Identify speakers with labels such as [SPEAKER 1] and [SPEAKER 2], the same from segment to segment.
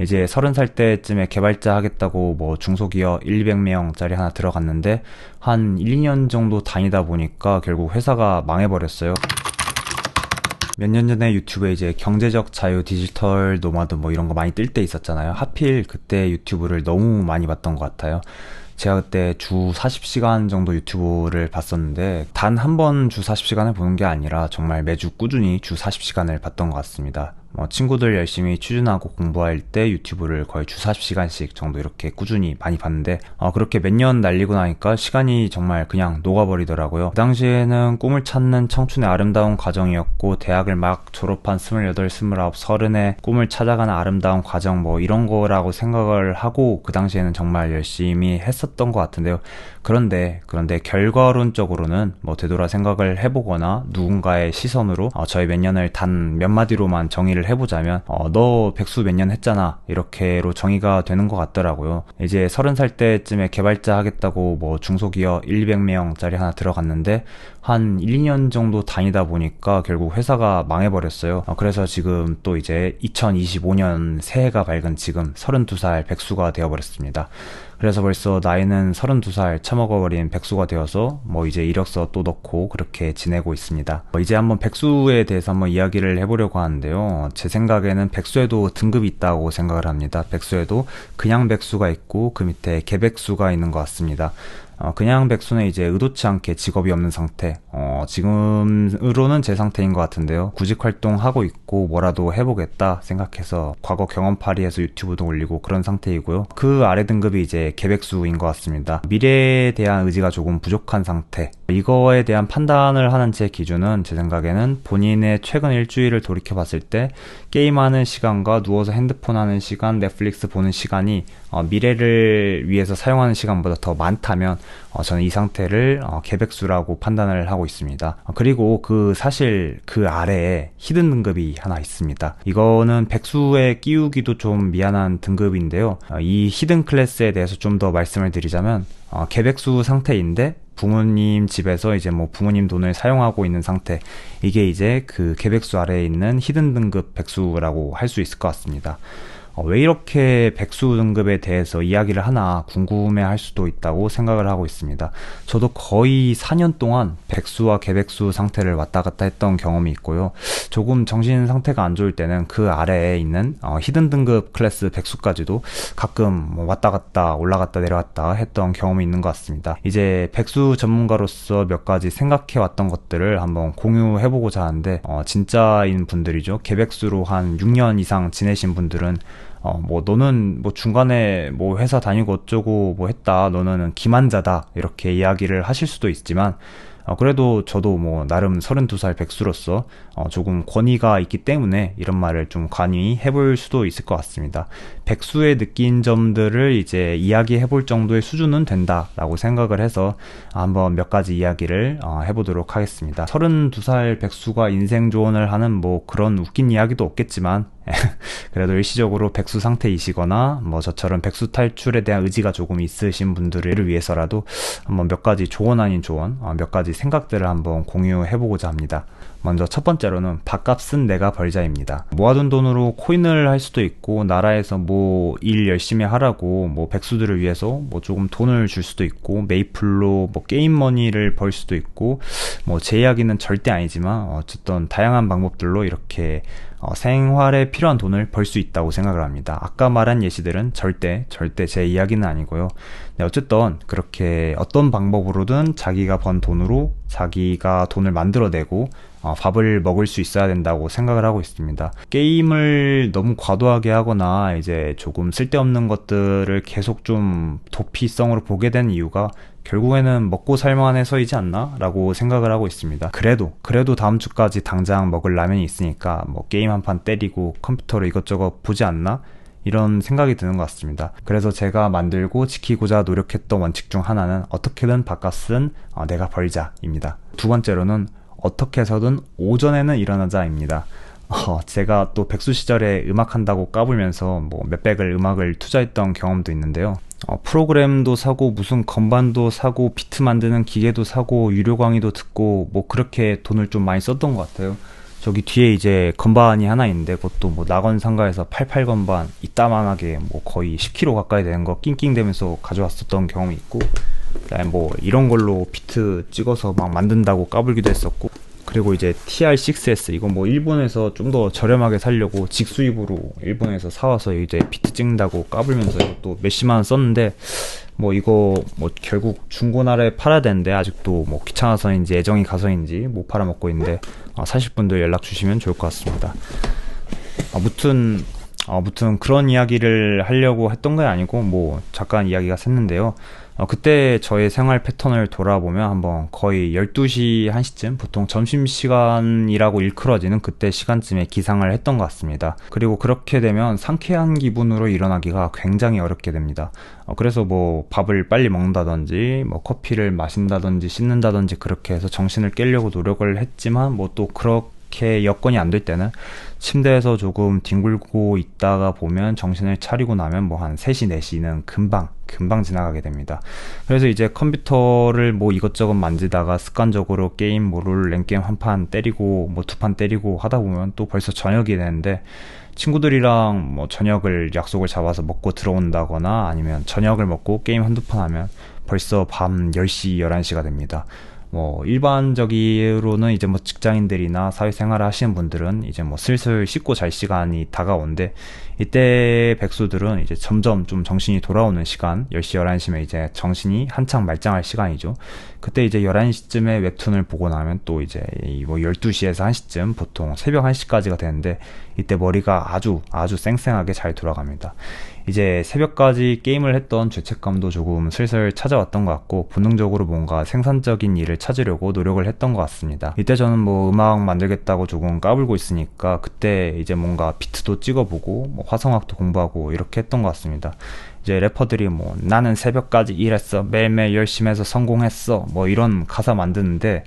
[SPEAKER 1] 이제 서른 살 때쯤에 개발자 하겠다고 뭐 중소기업 1, 200명짜리 하나 들어갔는데 한 1, 2년 정도 다니다 보니까 결국 회사가 망해버렸어요. 몇 년 전에 유튜브에 이제 경제적 자유 디지털 노마드 뭐 이런 거 많이 뜰 때 있었잖아요. 하필 그때 유튜브를 너무 많이 봤던 것 같아요. 제가 그때 주 40시간 정도 유튜브를 봤었는데 단 한 번 주 40시간을 보는 게 아니라 정말 매주 꾸준히 주 40시간을 봤던 것 같습니다. 뭐 친구들 열심히 취준하고 공부할 때 유튜브를 거의 주 40시간씩 정도 이렇게 꾸준히 많이 봤는데 어, 그렇게 몇 년 날리고 나니까 시간이 정말 그냥 녹아버리더라고요. 그 당시에는 꿈을 찾는 청춘의 아름다운 과정이었고 대학을 막 졸업한 28, 29, 30에 꿈을 찾아가는 아름다운 과정 뭐 이런 거라고 생각을 하고 그 당시에는 정말 열심히 했었던 것 같은데요. 그런데 그런데 결과론적으로는 뭐 되돌아 생각을 해보거나 누군가의 시선으로 어, 저희 몇 년을 단 몇 마디로만 정의를 해보자면 어, 너 백수 몇 년 했잖아 이렇게로 정의가 되는 것 같더라고요. 이제 서른 살 때쯤에 개발자 하겠다고 뭐 중소기업 1, 200명짜리 하나 들어갔는데 한 1, 2년 정도 다니다 보니까 결국 회사가 망해버렸어요. 어, 그래서 지금 또 이제 2025년 새해가 밝은 지금 32살 백수가 되어버렸습니다. 그래서 벌써 나이는 32살 처먹어버린 백수가 되어서 뭐 이제 이력서 또 넣고 그렇게 지내고 있습니다. 뭐 이제 한번 백수에 대해서 한번 이야기를 해보려고 하는데요. 제 생각에는 백수에도 등급이 있다고 생각을 합니다. 백수에도 그냥 백수가 있고 그 밑에 개백수가 있는 것 같습니다. 어, 그냥 백수는 이제 의도치 않게 직업이 없는 상태. 어, 지금으로는 제 상태인 것 같은데요. 구직 활동하고 있고 뭐라도 해보겠다 생각해서 과거 경험파리에서 유튜브도 올리고 그런 상태이고요. 그 아래 등급이 이제 개백수인 것 같습니다. 미래에 대한 의지가 조금 부족한 상태. 이거에 대한 판단을 하는 제 기준은 제 생각에는 본인의 최근 일주일을 돌이켜 봤을 때 게임하는 시간과 누워서 핸드폰 하는 시간, 넷플릭스 보는 시간이 어, 미래를 위해서 사용하는 시간보다 더 많다면 어, 저는 이 상태를 어, 개백수라고 판단을 하고 있습니다. 어, 그리고 그 사실 그 아래에 히든 등급이 하나 있습니다. 이거는 백수에 끼우기도 좀 미안한 등급인데요. 어, 이 히든 클래스에 대해서 좀 더 말씀을 드리자면 어, 개백수 상태인데 부모님 집에서 이제 뭐 부모님 돈을 사용하고 있는 상태 이게 이제 그 개백수 아래에 있는 히든 등급 백수라고 할 수 있을 것 같습니다. 어, 왜 이렇게 백수 등급에 대해서 이야기를 하나 궁금해 할 수도 있다고 생각을 하고 있습니다. 저도 거의 4년 동안 백수와 개백수 상태를 왔다 갔다 했던 경험이 있고요. 조금 정신 상태가 안 좋을 때는 그 아래에 있는 어, 히든 등급 클래스 백수까지도 가끔 뭐 왔다 갔다 올라갔다 내려갔다 했던 경험이 있는 것 같습니다. 이제 백수 전문가로서 몇 가지 생각해 왔던 것들을 한번 공유해보고자 하는데 어, 진짜인 분들이죠. 개백수로 한 6년 이상 지내신 분들은 어, 뭐, 너는 뭐 중간에 뭐 회사 다니고 어쩌고 뭐 했다. 너는 기만자다. 이렇게 이야기를 하실 수도 있지만, 어, 그래도 저도 뭐 나름 32살 백수로서 어, 조금 권위가 있기 때문에 이런 말을 좀 관이 해볼 수도 있을 것 같습니다. 백수의 느낀 점들을 이제 이야기해 볼 정도의 수준은 된다라고 생각을 해서 한번 몇 가지 이야기를 어, 해보도록 하겠습니다. 32살 백수가 인생 조언을 하는 뭐 그런 웃긴 이야기도 없겠지만 그래도 일시적으로 백수 상태이시거나 뭐 저처럼 백수 탈출에 대한 의지가 조금 있으신 분들을 위해서라도 한번 몇 가지 조언 아닌 조언, 어, 몇 가지 생각들을 한번 공유해보고자 합니다. 먼저 첫 번째로는 밥값은 내가 벌자입니다. 모아둔 돈으로 코인을 할 수도 있고 나라에서 뭐 일 열심히 하라고 뭐 백수들을 위해서 뭐 조금 돈을 줄 수도 있고 메이플로 뭐 게임 머니를 벌 수도 있고 뭐 제 이야기는 절대 아니지만 어쨌든 다양한 방법들로 이렇게 어, 생활에 필요한 돈을 벌 수 있다고 생각을 합니다. 아까 말한 예시들은 절대 절대 제 이야기는 아니고요. 네, 어쨌든 그렇게 어떤 방법으로든 자기가 번 돈으로 자기가 돈을 만들어내고 어, 밥을 먹을 수 있어야 된다고 생각을 하고 있습니다. 게임을 너무 과도하게 하거나 이제 조금 쓸데없는 것들을 계속 좀 도피성으로 보게 된 이유가 결국에는 먹고 살만해서이지 않나? 라고 생각을 하고 있습니다. 그래도, 그래도 다음 주까지 당장 먹을 라면이 있으니까 뭐 게임 한 판 때리고 컴퓨터로 이것저것 보지 않나? 이런 생각이 드는 것 같습니다. 그래서 제가 만들고 지키고자 노력했던 원칙 중 하나는 어떻게든 바깥은 어, 내가 벌자입니다. 두 번째로는 어떻게 해서든 오전에는 일어나자입니다. 어, 제가 또 백수 시절에 음악 한다고 까불면서 뭐 몇백을 음악을 투자했던 경험도 있는데요. 어, 프로그램도 사고 무슨 건반도 사고 비트 만드는 기계도 사고 유료 강의도 듣고 뭐 그렇게 돈을 좀 많이 썼던 것 같아요. 저기 뒤에 이제 건반이 하나 있는데 그것도 뭐 낙원 상가에서 88 건반 이따만하게 뭐 거의 10kg 가까이 되는 거 낑낑대면서 가져왔었던 경험이 있고 그다음에 뭐 이런 걸로 비트 찍어서 막 만든다고 까불기도 했었고 그리고 이제 TR6S 이건 뭐 일본에서 좀 더 저렴하게 살려고 직수입으로 일본에서 사와서 이제 비트 찍는다고 까불면서 또 몇십만 원 썼는데 뭐 이거 뭐 결국 중고나라에 팔아야 되는데 아직도 뭐 귀찮아서인지 애정이 가서인지 못 팔아먹고 있는데 어, 사실 분들 연락 주시면 좋을 것 같습니다. 아무튼 아무튼 그런 이야기를 하려고 했던 게 아니고 뭐 잠깐 이야기가 샜는데요. 어, 그때 저의 생활 패턴을 돌아보면 한번 거의 12시 1시쯤 보통 점심시간이라고 일컬어지는 그때 시간쯤에 기상을 했던 것 같습니다. 그리고 그렇게 되면 상쾌한 기분으로 일어나기가 굉장히 어렵게 됩니다. 어, 그래서 뭐 밥을 빨리 먹는다든지 뭐 커피를 마신다든지 씻는다든지 그렇게 해서 정신을 깨려고 노력을 했지만 뭐 또 그렇게 여건이 안 될 때는 침대에서 조금 뒹굴고 있다가 보면 정신을 차리고 나면 뭐 한 3시, 4시는 금방, 금방 지나가게 됩니다. 그래서 이제 컴퓨터를 뭐 이것저것 만지다가 습관적으로 게임 뭐를 랭게임 한 판 때리고 뭐 두 판 때리고 하다 보면 또 벌써 저녁이 되는데 친구들이랑 뭐 저녁을 약속을 잡아서 먹고 들어온다거나 아니면 저녁을 먹고 게임 한두 판 하면 벌써 밤 10시, 11시가 됩니다. 뭐 일반적으로는 이제 뭐 직장인들이나 사회생활을 하시는 분들은 이제 뭐 슬슬 씻고 잘 시간이 다가오는데 이때 백수들은 이제 점점 좀 정신이 돌아오는 시간 10시 11시면 이제 정신이 한창 말짱할 시간이죠 그때 이제 11시쯤에 웹툰을 보고 나면 또 이제 뭐 12시에서 1시쯤 보통 새벽 1시까지가 되는데 이때 머리가 아주 아주 쌩쌩하게 잘 돌아갑니다 이제 새벽까지 게임을 했던 죄책감도 조금 슬슬 찾아왔던 것 같고 본능적으로 뭔가 생산적인 일을 찾으려고 노력을 했던 것 같습니다. 이때 저는 뭐 음악 만들겠다고 조금 까불고 있으니까 그때 이제 뭔가 비트도 찍어보고 뭐 화성학도 공부하고 이렇게 했던 것 같습니다. 이제 래퍼들이 뭐 나는 새벽까지 일했어 매일매일 열심히 해서 성공했어 뭐 이런 가사 만드는데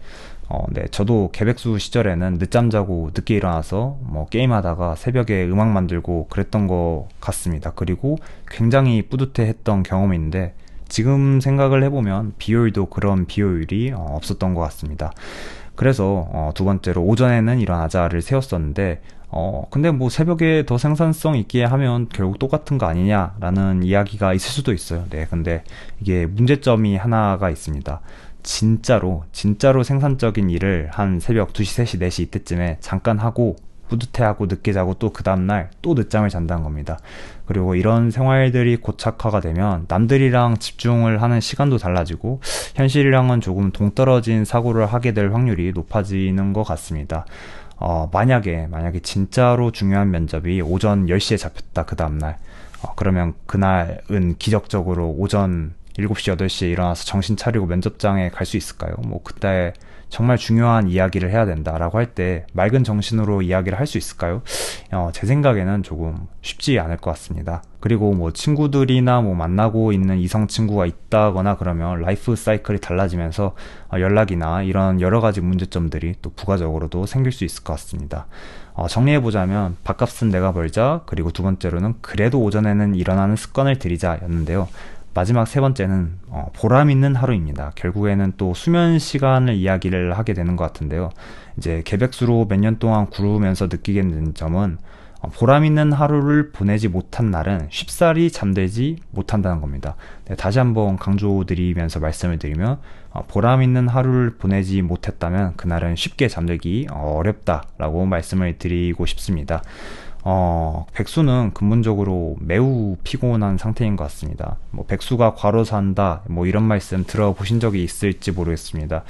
[SPEAKER 1] 어, 네, 저도 개백수 시절에는 늦잠 자고 늦게 일어나서 뭐 게임하다가 새벽에 음악 만들고 그랬던 것 같습니다. 그리고 굉장히 뿌듯해 했던 경험인데 지금 생각을 해보면 비효율도 그런 비효율이 어, 없었던 것 같습니다. 그래서 어, 두 번째로 오전에는 일어나자를 세웠었는데 어, 근데 뭐 새벽에 더 생산성 있게 하면 결국 똑같은 거 아니냐라는 이야기가 있을 수도 있어요. 네, 근데 이게 문제점이 하나가 있습니다. 진짜로 진짜로 생산적인 일을 한 새벽 2시, 3시, 4시 이때쯤에 잠깐 하고 뿌듯해하고 늦게 자고 또 그 다음날 또 늦잠을 잔다는 겁니다. 그리고 이런 생활들이 고착화가 되면 남들이랑 집중을 하는 시간도 달라지고 현실이랑은 조금 동떨어진 사고를 하게 될 확률이 높아지는 것 같습니다. 어, 만약에, 만약에 진짜로 중요한 면접이 오전 10시에 잡혔다, 그 다음날. 어, 그러면 그날은 기적적으로 오전 7시, 8시에 일어나서 정신 차리고 면접장에 갈 수 있을까요? 뭐, 그때 정말 중요한 이야기를 해야 된다라고 할 때 맑은 정신으로 이야기를 할 수 있을까요? 어, 제 생각에는 조금 쉽지 않을 것 같습니다. 그리고 뭐 친구들이나 뭐 만나고 있는 이성 친구가 있다거나 그러면 라이프 사이클이 달라지면서 어, 연락이나 이런 여러 가지 문제점들이 또 부가적으로도 생길 수 있을 것 같습니다. 어, 정리해보자면 밥값은 내가 벌자 그리고 두 번째로는 그래도 오전에는 일어나는 습관을 들이자 였는데요. 마지막 세 번째는 어, 보람 있는 하루입니다. 결국에는 또 수면 시간을 이야기를 하게 되는 것 같은데요. 이제 개백수로 몇 년 동안 구르면서 느끼게 된 점은 어, 보람 있는 하루를 보내지 못한 날은 쉽사리 잠들지 못한다는 겁니다. 네, 다시 한번 강조드리면서 말씀을 드리면 어, 보람 있는 하루를 보내지 못했다면 그날은 쉽게 잠들기 어렵다라고 말씀을 드리고 싶습니다. 어, 백수는 근본적으로 매우 피곤한 상태인 것 같습니다. 뭐, 백수가 과로 산다, 뭐, 이런 말씀 들어보신 적이 있을지 모르겠습니다.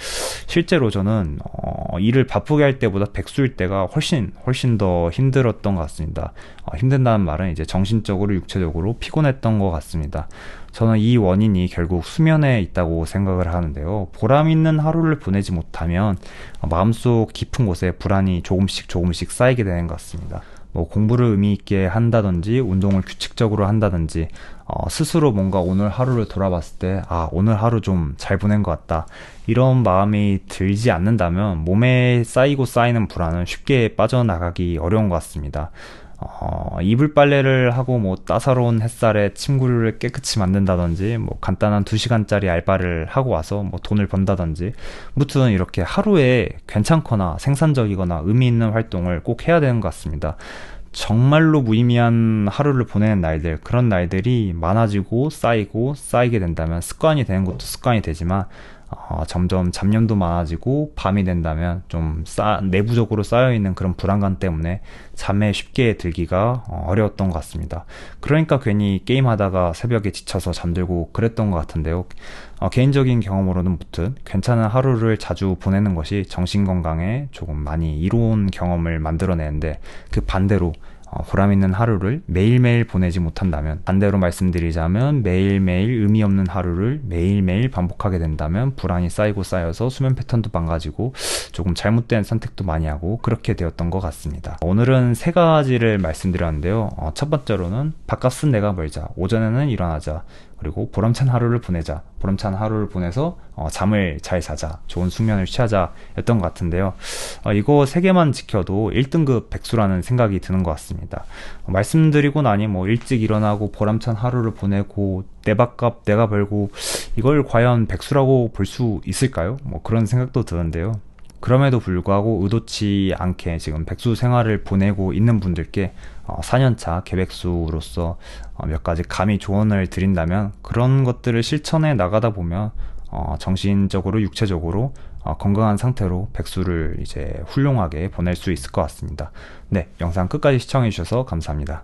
[SPEAKER 1] 실제로 저는, 어, 일을 바쁘게 할 때보다 백수일 때가 훨씬, 훨씬 더 힘들었던 것 같습니다. 어, 힘든다는 말은 이제 정신적으로, 육체적으로 피곤했던 것 같습니다. 저는 이 원인이 결국 수면에 있다고 생각을 하는데요. 보람 있는 하루를 보내지 못하면 마음속 깊은 곳에 불안이 조금씩 조금씩 쌓이게 되는 것 같습니다. 뭐 공부를 의미 있게 한다든지 운동을 규칙적으로 한다든지 어, 스스로 뭔가 오늘 하루를 돌아봤을 때 아 오늘 하루 좀 잘 보낸 것 같다 이런 마음이 들지 않는다면 몸에 쌓이고 쌓이는 불안은 쉽게 빠져나가기 어려운 것 같습니다. 어, 이불 빨래를 하고 뭐 따사로운 햇살에 침구를 깨끗이 만든다든지 뭐 간단한 2시간짜리 알바를 하고 와서 뭐 돈을 번다든지 무튼 이렇게 하루에 괜찮거나 생산적이거나 의미 있는 활동을 꼭 해야 되는 것 같습니다. 정말로 무의미한 하루를 보내는 날들, 그런 날들이 많아지고 쌓이고 쌓이게 된다면 습관이 되는 것도 습관이 되지만 어, 점점 잡념도 많아지고 밤이 된다면 좀 쌓, 내부적으로 쌓여있는 그런 불안감 때문에 잠에 쉽게 들기가 어, 어려웠던 것 같습니다. 그러니까 괜히 게임하다가 새벽에 지쳐서 잠들고 그랬던 것 같은데요. 어, 개인적인 경험으로는 무튼 괜찮은 하루를 자주 보내는 것이 정신 건강에 조금 많이 이로운 경험을 만들어내는데 그 반대로 어, 보람 있는 하루를 매일매일 보내지 못한다면 반대로 말씀드리자면 매일매일 의미 없는 하루를 매일매일 반복하게 된다면 불안이 쌓이고 쌓여서 수면 패턴도 망가지고 조금 잘못된 선택도 많이 하고 그렇게 되었던 것 같습니다. 오늘은 세 가지를 말씀드렸는데요. 어, 첫 번째로는 바깥은 내가 벌자. 오전에는 일어나자. 그리고 보람찬 하루를 보내자. 보람찬 하루를 보내서 어, 잠을 잘 자자. 좋은 숙면을 취하자. 였던 것 같은데요. 어, 이거 세 개만 지켜도 1등급 백수라는 생각이 드는 것 같습니다. 어, 말씀드리고 나니 뭐 일찍 일어나고 보람찬 하루를 보내고 내 밥값 내가 벌고 이걸 과연 백수라고 볼 수 있을까요? 뭐 그런 생각도 드는데요. 그럼에도 불구하고 의도치 않게 지금 백수 생활을 보내고 있는 분들께 어, 4년차 계백수로서 어, 몇 가지 감히 조언을 드린다면 그런 것들을 실천해 나가다 보면 어, 정신적으로 육체적으로 어, 건강한 상태로 백수를 이제 훌륭하게 보낼 수 있을 것 같습니다. 네, 영상 끝까지 시청해 주셔서 감사합니다.